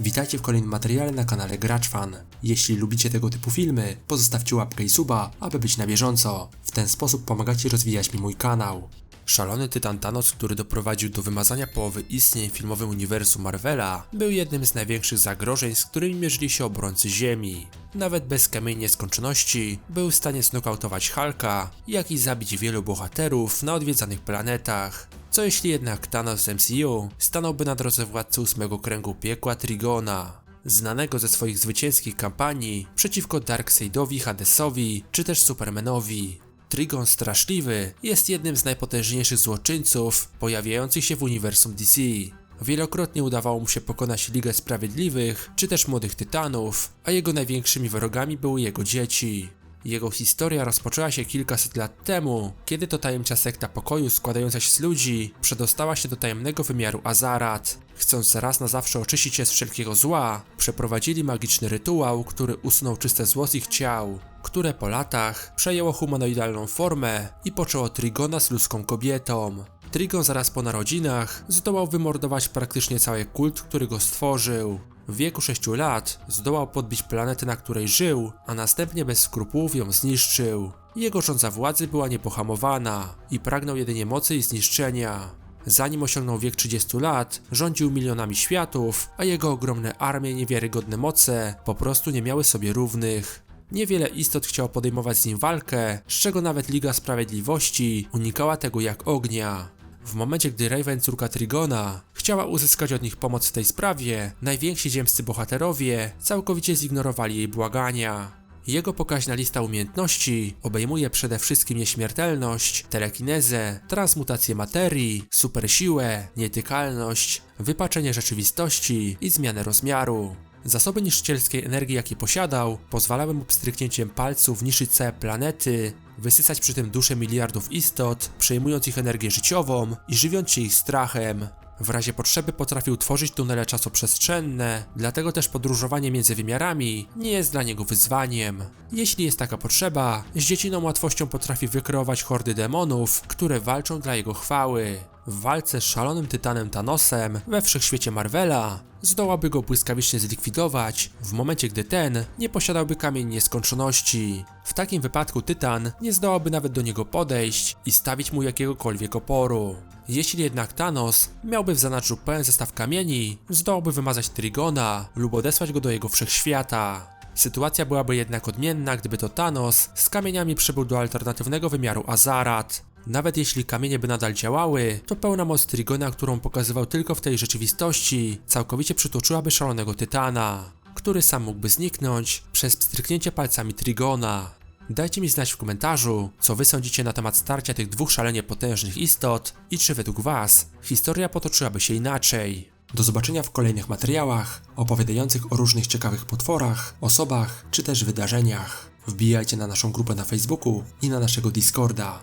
Witajcie w kolejnym materiale na kanale GraczFan. Jeśli lubicie tego typu filmy, pozostawcie łapkę i suba, aby być na bieżąco. W ten sposób pomagacie rozwijać mi mój kanał. Szalony Tytan Thanos, który doprowadził do wymazania połowy istnień w filmowym uniwersum Marvela, był jednym z największych zagrożeń, z którymi mierzyli się obrońcy Ziemi. Nawet bez kamieni nieskończoności był w stanie znokautować Hulka, jak i zabić wielu bohaterów na odwiedzanych planetach. Co jeśli jednak Thanos MCU stanąłby na drodze władcy ósmego kręgu piekła Trigona, znanego ze swoich zwycięskich kampanii przeciwko Darkseidowi, Hadesowi czy też Supermanowi. Trigon Straszliwy jest jednym z najpotężniejszych złoczyńców pojawiających się w uniwersum DC. Wielokrotnie udawało mu się pokonać Ligę Sprawiedliwych czy też Młodych Tytanów, a jego największymi wrogami były jego dzieci. Jego historia rozpoczęła się kilkaset lat temu, kiedy to tajemnicza sekta pokoju składająca się z ludzi przedostała się do tajemnego wymiaru Azarat. Chcąc raz na zawsze oczyścić się z wszelkiego zła, przeprowadzili magiczny rytuał, który usunął czyste zło z ich ciał, które po latach przejęło humanoidalną formę i poczęło Trigona z ludzką kobietą. Trigon zaraz po narodzinach zdołał wymordować praktycznie cały kult, który go stworzył. W wieku 6 lat zdołał podbić planetę, na której żył, a następnie bez skrupułów ją zniszczył. Jego rządza władzy była niepohamowana i pragnął jedynie mocy i zniszczenia. Zanim osiągnął wiek 30 lat, rządził milionami światów, a jego ogromne armie i niewiarygodne moce po prostu nie miały sobie równych. Niewiele istot chciało podejmować z nim walkę, z czego nawet Liga Sprawiedliwości unikała tego jak ognia. W momencie, gdy Raven, córka Trigona, chciała uzyskać od nich pomoc w tej sprawie, najwięksi ziemscy bohaterowie całkowicie zignorowali jej błagania. Jego pokaźna lista umiejętności obejmuje przede wszystkim nieśmiertelność, telekinezę, transmutację materii, supersiłę, nietykalność, wypaczenie rzeczywistości i zmianę rozmiaru. Zasoby niszczycielskiej energii, jakie posiadał, pozwalały mu pstryknięciem palców niszczyć całe planety, wysysać przy tym dusze miliardów istot, przejmując ich energię życiową i żywiąc się ich strachem. W razie potrzeby potrafił tworzyć tunele czasoprzestrzenne, dlatego też podróżowanie między wymiarami nie jest dla niego wyzwaniem. Jeśli jest taka potrzeba, z dziecinną łatwością potrafi wykreować hordy demonów, które walczą dla jego chwały. W walce z szalonym tytanem Thanosem we wszechświecie Marvela zdołaby go błyskawicznie zlikwidować w momencie, gdy ten nie posiadałby kamieni nieskończoności. W takim wypadku Tytan nie zdołałby nawet do niego podejść i stawić mu jakiegokolwiek oporu. Jeśli jednak Thanos miałby w zanadrzu pełen zestaw kamieni, zdołałby wymazać Trigona lub odesłać go do jego wszechświata. Sytuacja byłaby jednak odmienna, gdyby to Thanos z kamieniami przybył do alternatywnego wymiaru Azarat. Nawet jeśli kamienie by nadal działały, to pełna moc Trigona, którą pokazywał tylko w tej rzeczywistości, całkowicie przytłoczyłaby szalonego Tytana, który sam mógłby zniknąć przez pstryknięcie palcami Trigona. Dajcie mi znać w komentarzu, co wy sądzicie na temat starcia tych dwóch szalenie potężnych istot i czy według was historia potoczyłaby się inaczej. Do zobaczenia w kolejnych materiałach opowiadających o różnych ciekawych potworach, osobach czy też wydarzeniach. Wbijajcie na naszą grupę na Facebooku i na naszego Discorda.